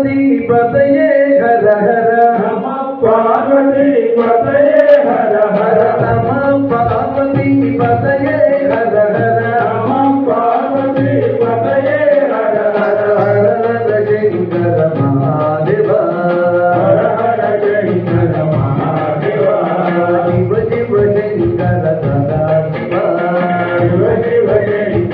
పార్వతీ పతయే హర హర. నమ పార్వతీ పతయే హర హర. నమ పతయే హర హర. నమ పతయే హర హర. హర హర జయంకర మహాదేవ. హర హర జయంకర మహాదేవ. శివ శివ జయంకర సదా శివ శివ శివ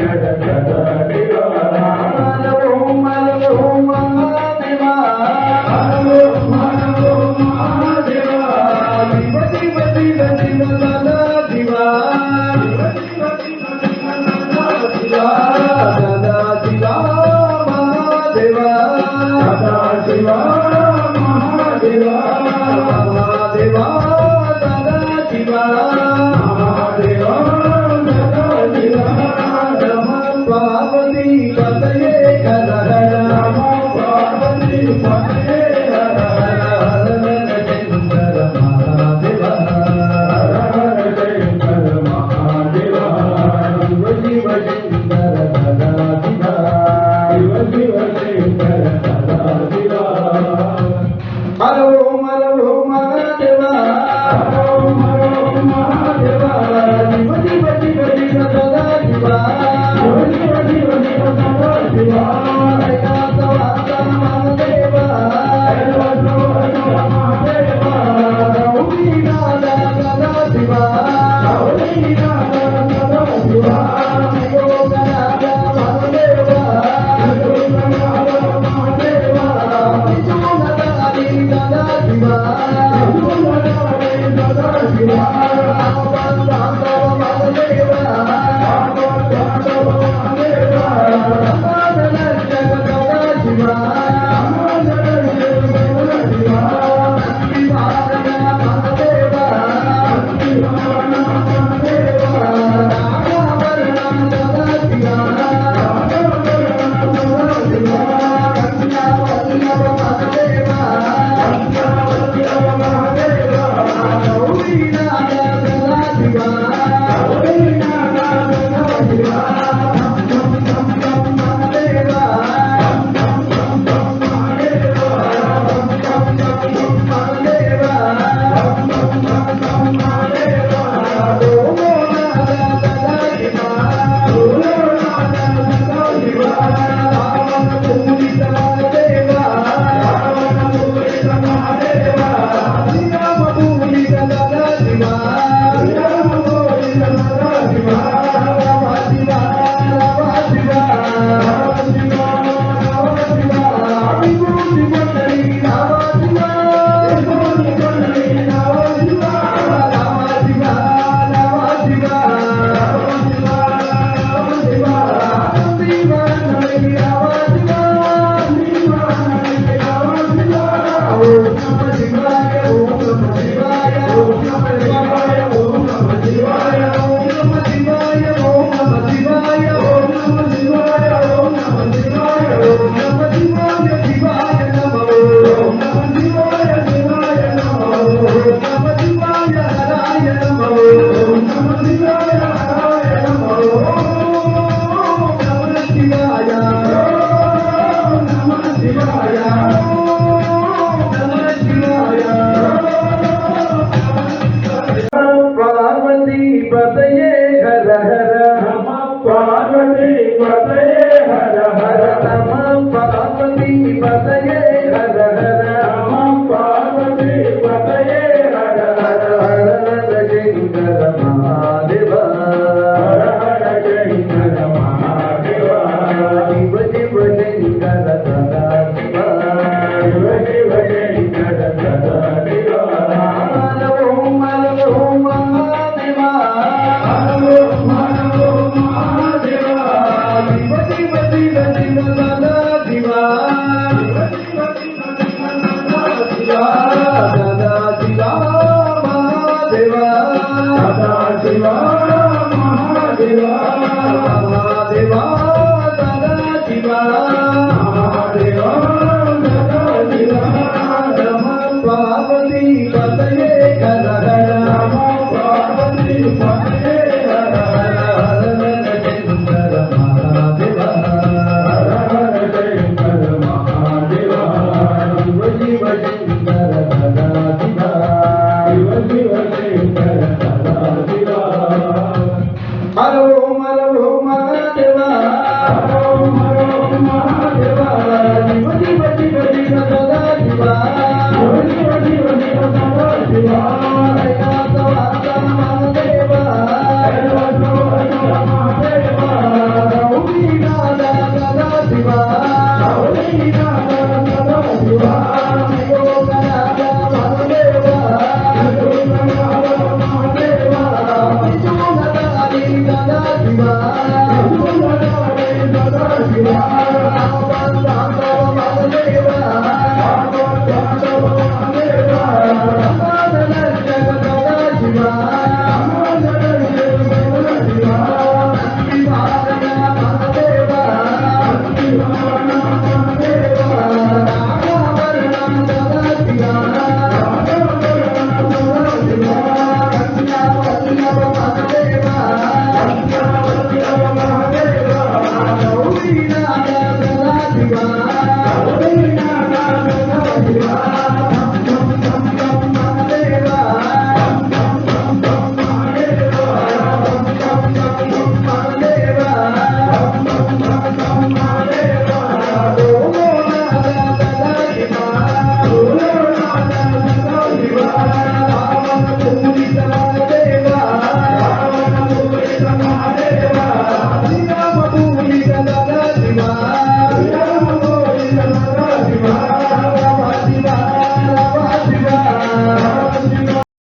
করতে